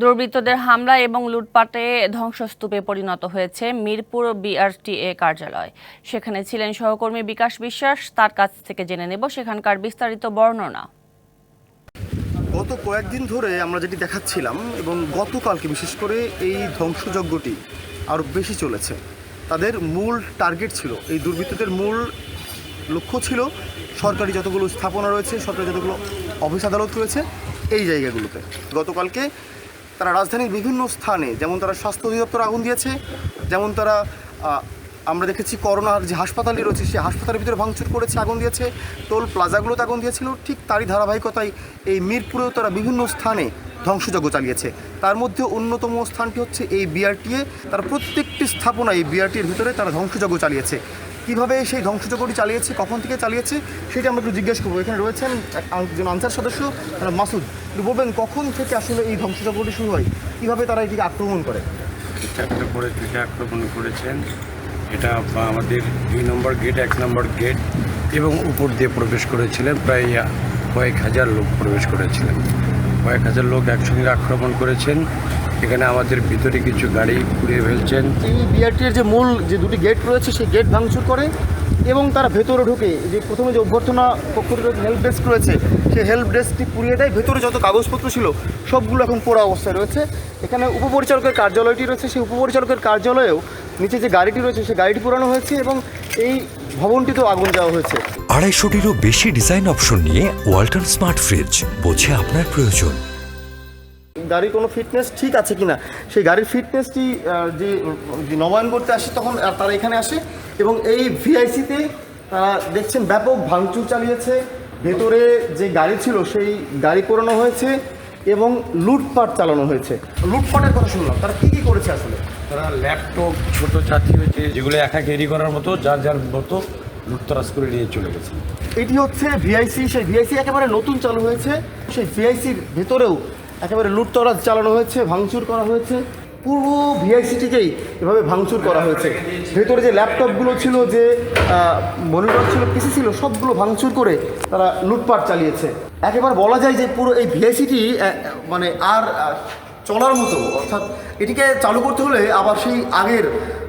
দুর্বৃত্তদের হামলা এবং লুটপাটে ধ্বংসস্তূপে পরিণত হয়েছে মিরপুর বিআরটিএ কার্যালয়। সেখানে ছিলেন সহকর্মী বিকাশ বিশ্বাস, তার কাছ থেকে জেনে নেব সেখানকার বিস্তারিত বর্ণনা। গত কয়েকদিন ধরে আমরা যেটি দেখাচ্ছিলাম এবং গতকালকে বিশেষ করে এই ধ্বংসযজ্ঞটি আরও বেশি চলেছে। তাদের মূল টার্গেট ছিল, এই দুর্বৃত্তদের মূল লক্ষ্য ছিল সরকারি যতগুলো স্থাপনা রয়েছে, সরকারি যতগুলো অফিস আদালত রয়েছে, এই জায়গাগুলোতে। গতকালকে তারা রাজধানীর বিভিন্ন স্থানে, যেমন তারা স্বাস্থ্য অধিদপ্তর আগুন দিয়েছে, যেমন তারা আমরা দেখেছি করোনার যে হাসপাতালটি রয়েছে, সেই হাসপাতালের ভিতরে ভাঙচুর করেছে, আগুন দিয়েছে। টোল প্লাজাগুলোতে আগুন দিয়েছিল, ঠিক তারই ধারাবাহিকতায় এই মিরপুরেও তারা বিভিন্ন স্থানে ধ্বংসযজ্ঞ চালিয়েছে। তার মধ্যে অন্যতম স্থানটি হচ্ছে এই বিআরটিএ। তার প্রত্যেকটি স্থাপনা এই বিআরটির ভিতরে তারা ধ্বংসযজ্ঞ চালিয়েছে। কীভাবে সেই ধ্বংসযজ্ঞটি চালিয়েছে, কখন থেকে চালিয়েছে, সেটা আমরা একটু জিজ্ঞেস করব। এখানে রয়েছেন এক- একজন আনসার সদস্য মাসুদ। একটু বলবেন, কখন থেকে আসলে এই ধ্বংসযজ্ঞটি শুরু হয়? কীভাবে তারা এটিকে আক্রমণ করে? চারটে করে আক্রমণ করেছেন। এটা আমাদের দুই নম্বর গেট, এক নম্বর গেট এবং উপর দিয়ে প্রবেশ করেছিলেন। প্রায় কয়েক হাজার লোক প্রবেশ করেছিলেন। কয়েক হাজার লোক একসঙ্গে আক্রমণ করেছেন। এখানে আমাদের ভিতরে কিছু গাড়ি পুড়িয়ে ফেলছেন। এই বিআরটির যে মূল যে দুটি গেট রয়েছে, সেই গেট ভাঙচুর করে এবং তারা ভেতরে ঢুকে যে প্রথমে যে অভ্যর্থনা পক্ষটির হেল্প ডেস্ক রয়েছে সেই হেল্প ডেস্কটি পুড়িয়ে দেয়। ভেতরে যত কাগজপত্র ছিল সবগুলো এখন পোড়া অবস্থায় রয়েছে। এখানে উপপরিচালকের কার্যালয়টি রয়েছে। সেই উপপরিচালকের কার্যালয়েও নিচে যে গাড়িটি রয়েছে সেই গাড়িটি পোড়ানো হয়েছে এবং এই ভবনটিতেও আগুন দেওয়া হয়েছে। আড়াইশোটিরও বেশি ডিজাইন অপশন নিয়ে ওয়াল্টন স্মার্ট ফ্রিজ বোঝে আপনার প্রয়োজন। গাড়ির কোনো ফিটনেস ঠিক আছে কিনা? সেই গাড়ির ফিটনেসটি যে নবায়ন করতে আসে তখন তারা এখানে আসে। এবং এই ভিআইসিতে তারা দেখছেন ব্যাপক ভাঙচুর চালিয়েছে। ভেতরে যে গাড়ি ছিল সেই গাড়ি পোড়ানো হয়েছে এবং লুটপাট চালানো হয়েছে। লুটপাটের কথা শুনলাম তারা কী কী করেছে আসলে? তারা ল্যাপটপ ছোট জাতীয় যে যেগুলো একা ক্যারি করার মতো যার যার মতো লুটতরাজ করে নিয়ে চলে গেছে। এটি হচ্ছে ভিআইসি সেই ভিআইসি একেবারে নতুন চালু হয়েছে। সেই ভিআইসির ভেতরেও একেবারে লুটতরাজ চালানো হয়েছে ভাঙচুর করা হয়েছে। পুরো ভিআইসিটিকেই এভাবে ভাঙচুর করা হয়েছে। ভেতরে যে ল্যাপটপগুলো ছিল, যে মনিটর ছিল পিসি ছিল, সবগুলো ভাঙচুর করে তারা লুটপাট চালিয়েছে। একেবারে বলা যায় যে পুরো এই ভিআইসিটি মানে আর চলার মতো, অর্থাৎ এটিকে চালু করতে হলে আবার সেই আগের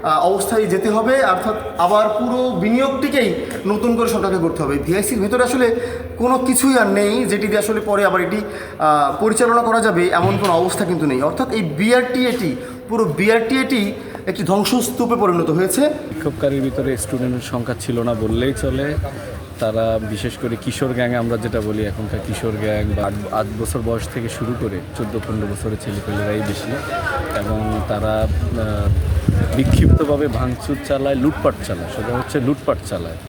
অবস্থায় যেতে হবে, অর্থাৎ আবার পুরো বিনিয়োগটিকেই নতুন করে সরকারকে করতে হবে। ভিআইসির ভেতরে আসলে কোনো কিছুই আর নেই, যেটি দিয়ে আসলে পরে আবার এটি পরিচালনা করা যাবে, এমন কোনো অবস্থা কিন্তু নেই। অর্থাৎ এই বিআরটিএটি পুরো বিআরটিএটি একটি ধ্বংসস্তূপে পরিণত হয়েছে। বিক্ষোভকারীর ভিতরে স্টুডেন্টের সংখ্যা ছিল না বললেই চলে। তারা বিশেষ করে কিশোর গ্যাংয়ে আমরা যেটা বলি, এখনকার কিশোর গ্যাং বা আট- বছর বয়স থেকে শুরু করে চোদ্দ, পনেরো বছরের ছেলেপেলেরাই বেশি। এবং তারা বিক্ষিপ্তভাবে ভাঙচুর চালায় লুটপাট চালায় সেটা হচ্ছে লুটপাট চালায়।